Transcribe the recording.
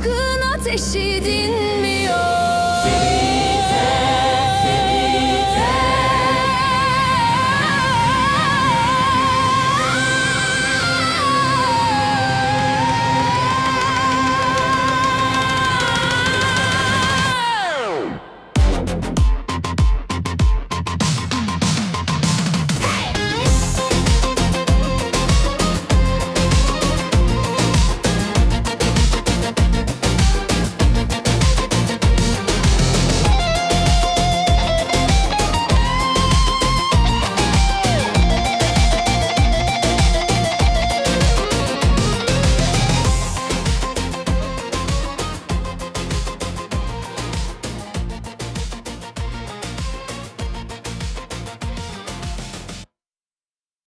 aşkın ateşi dinmiyor.